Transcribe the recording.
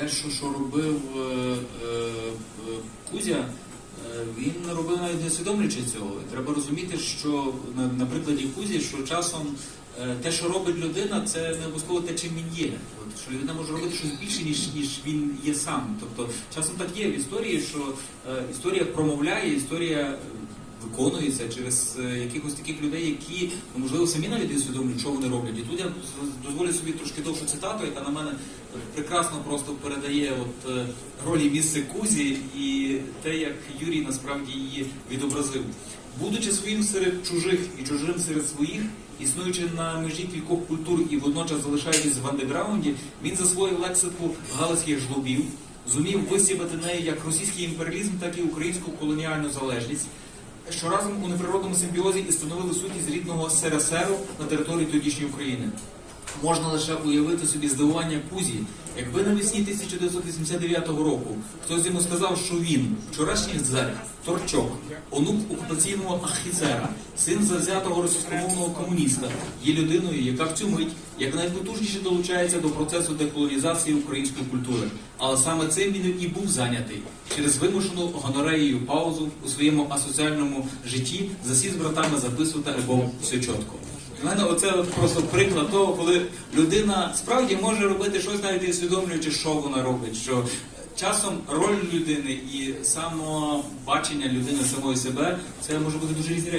Те, що, робив е, е, е, Кузя, е, він робив навіть не усвідомлюючи цього. Треба розуміти, що на, на прикладі Кузі, що часом е, те, що робить людина, це не обов'язково те, чим він є. От, що людина може робити щось більше, ніж, ніж він є сам. Тобто часом так є в історії, що е, історія промовляє, історія. Виконується через е, якихось таких людей, які ну, можливо самі навіть не усвідомлюють, що вони роблять. І тут я дозволю собі трошки довшу цитату, яка на мене прекрасно просто передає от е, ролі місце Кузі і те, як Юрій насправді її відобразив. Будучи своїм серед чужих і чужим серед своїх, існуючи на межі кількох культур і водночас залишаючись в андеграунді, він засвоїв лексику галицьких жлобів, зумів висібати неї як російський імперіалізм, так і українську колоніальну залежність. Що разом у неприродному симбіозі і становили сутність рідного СРСР на території тодішньої України. Можна лише уявити собі здивування Кузі, якби навесні 1989 року хтось йому сказав, що він, вчорашній цар, Торчок, онук окупаційного офіцера, син завзятого російськомовного комуніста, є людиною, яка в цю мить як найпотужніше долучається до процесу деколонізації української культури. Але саме цим він і був зайнятий через вимушену гонореєю паузу у своєму асоціальному житті засів з братами записувати альбом все чітко. У мене оце просто приклад того, коли людина справді може робити щось, навіть не усвідомлюючи, що вона робить. Що часом роль людини і самобачення людини самої себе це може бути дуже різні речі.